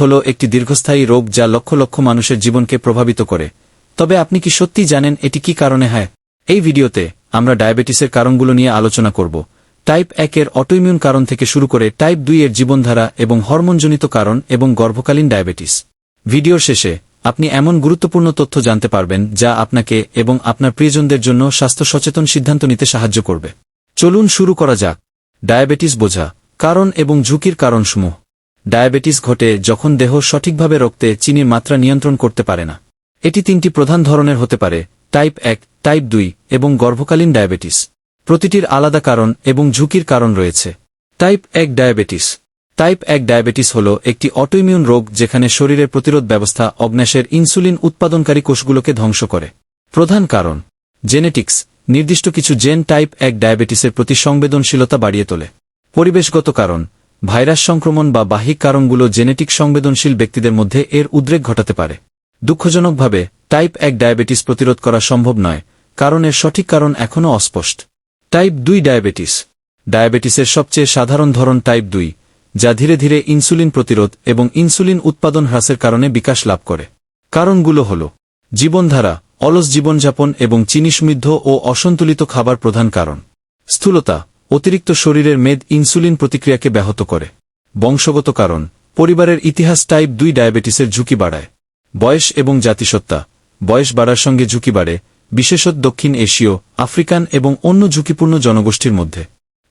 হল একটি দীর্ঘস্থায়ী রোগ যা লক্ষ লক্ষ মানুষের জীবনকে প্রভাবিত করে। তবে আপনি কি সত্যি জানেন এটি কি কারণে হয়? এই ভিডিওতে আমরা ডায়াবেটিসের কারণগুলো নিয়ে আলোচনা করব। টাইপ একের অটোইমিউন কারণ থেকে শুরু করে টাইপ দুই এর জীবনধারা এবং হরমোনজনিত কারণ এবং গর্ভকালীন ডায়াবেটিস। ভিডিওর শেষে আপনি এমন গুরুত্বপূর্ণ তথ্য জানতে পারবেন যা আপনাকে এবং আপনার প্রিয়জনদের জন্য স্বাস্থ্য সচেতন সিদ্ধান্ত নিতে সাহায্য করবে। চলুন শুরু করা যাক। ডায়াবেটিস বোঝা, কারণ এবং ঝুঁকির কারণসমূহ। ডায়াবেটিস ঘটে যখন দেহ সঠিকভাবে রক্তে চিনির মাত্রা নিয়ন্ত্রণ করতে পারে না। এটি তিনটি প্রধান ধরনের হতে পারে টাইপ এক টাইপ দুই এবং গর্ভকালীন ডায়াবেটিস। প্রতিটির আলাদা কারণ এবং ঝুঁকির কারণ রয়েছে। টাইপ এক ডায়াবেটিস। টাইপ এক ডায়াবেটিস হল একটি অটোইমিউন রোগ যেখানে শরীরের প্রতিরোধ ব্যবস্থা অগ্ন্যাশের ইনসুলিন উৎপাদনকারী কোষগুলোকে ধ্বংস করে। প্রধান কারণ জেনেটিক্স নির্দিষ্ট কিছু জেন টাইপ এক ডায়াবেটিসের প্রতি সংবেদনশীলতা বাড়িয়ে তোলে। পরিবেশগত কারণ ভাইরাস সংক্রমণ বা বাহিক কারণগুলো জেনেটিক সংবেদনশীল ব্যক্তিদের মধ্যে এর উদ্রেক ঘটাতে পারে। দুঃখজনকভাবে, টাইপ এক ডায়াবেটিস প্রতিরোধ করা সম্ভব নয়, কারণ এর সঠিক কারণ এখনও অস্পষ্ট। টাইপ দুই ডায়াবেটিস। ডায়াবেটিসের সবচেয়ে সাধারণ ধরন টাইপ দুই, যা ধীরে ধীরে ইনসুলিন প্রতিরোধ এবং ইনসুলিন উৎপাদন হ্রাসের কারণে বিকাশ লাভ করে। কারণগুলো হল, জীবনধারা, অলস জীবনযাপন এবং চিনি সমৃদ্ধ ও অসন্তুলিত খাবার প্রধান কারণ। স্থূলতা অতিরিক্ত শরীরের মেদ ইনসুলিন প্রতিক্রিয়াকে ব্যাহত করে। বংশগত কারণ, পরিবারের ইতিহাস টাইপ দুই ডায়াবেটিসের ঝুঁকি বাড়ায়। বয়স এবং জাতিসত্তা, বয়স বাড়ার সঙ্গে ঝুঁকি বাড়ে, বিশেষত দক্ষিণ এশীয়, আফ্রিকান এবং অন্য ঝুঁকিপূর্ণ জনগোষ্ঠীর মধ্যে।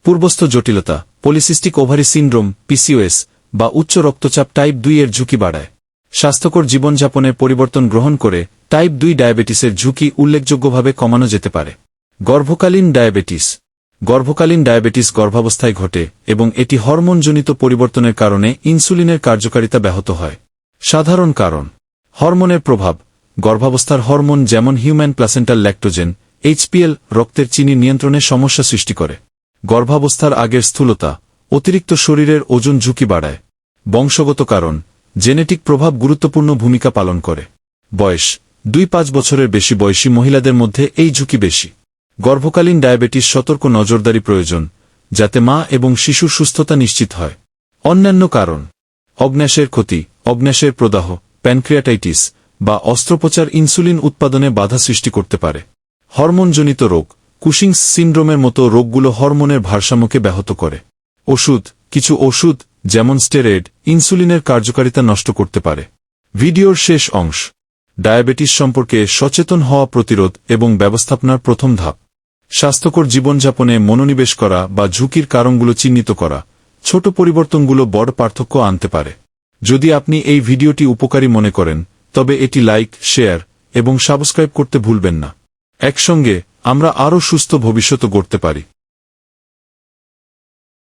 পূর্বস্থ জটিলতা, পলিসিস্টিক ওভারি সিন্ড্রোম পিসিওএস বা উচ্চ রক্তচাপ টাইপ দুই এর ঝুঁকি বাড়ায়। স্বাস্থ্যকর জীবনযাপনের পরিবর্তন গ্রহণ করে টাইপ দুই ডায়াবেটিসের ঝুঁকি উল্লেখযোগ্যভাবে কমানো যেতে পারে। গর্ভকালীন ডায়াবেটিস গর্ভকালীন ডায়াবেটিস গর্ভাবস্থায় ঘটে এবং এটি হরমোনজনিত পরিবর্তনের কারণে ইনসুলিনের কার্যকারিতা ব্যাহত হয়। সাধারণ কারণ, হরমোনের প্রভাব, গর্ভাবস্থার হরমোন যেমন হিউম্যান প্লাসেন্টাল ল্যাক্টোজেন, এইচপিএল রক্তের চিনি নিয়ন্ত্রণে সমস্যা সৃষ্টি করে। গর্ভাবস্থার আগের স্থূলতা, অতিরিক্ত শরীরের ওজন ঝুঁকি বাড়ায়। বংশগত কারণ, জেনেটিক প্রভাব গুরুত্বপূর্ণ ভূমিকা পালন করে। বয়স, দুই পাঁচ বছরের বেশি বয়সী মহিলাদের মধ্যে এই ঝুঁকি বেশি। গর্ভকালীন ডায়াবেটিস সতর্ক নজরদারি প্রয়োজন, যাতে মা এবং শিশুর সুস্থতা নিশ্চিত হয়। অন্যান্য কারণ, অগ্ন্যাশের ক্ষতি, অগ্ন্যাশের প্রদাহ, প্যানক্রিয়াটাইটিস বা অস্ত্রোপচার ইনসুলিন উৎপাদনে বাধা সৃষ্টি করতে পারে। হরমোনজনিত রোগ, কুশিংস সিন্ড্রোমের মতো রোগগুলো হরমোনের ভারসাম্যকে ব্যাহত করে। ওষুধ, কিছু ওষুধ, যেমন স্টেরয়েড, ইনসুলিনের কার্যকারিতা নষ্ট করতে পারে। ভিডিওর শেষ অংশ, ডায়াবেটিস সম্পর্কে সচেতন হওয়া প্রতিরোধ এবং ব্যবস্থাপনার প্রথম ধাপ। স্বাস্থ্যকর জীবনযাপনে মনোনিবেশ করা বা ঝুঁকির কারণগুলো চিহ্নিত করা, ছোট পরিবর্তনগুলো বড় পার্থক্য আনতে পারে। যদি আপনি এই ভিডিওটি উপকারী মনে করেন, তবে এটি লাইক, শেয়ার এবং সাবস্ক্রাইব করতে ভুলবেন না। একসঙ্গে আমরা আরও সুস্থ ভবিষ্যৎ গড়তে পারি।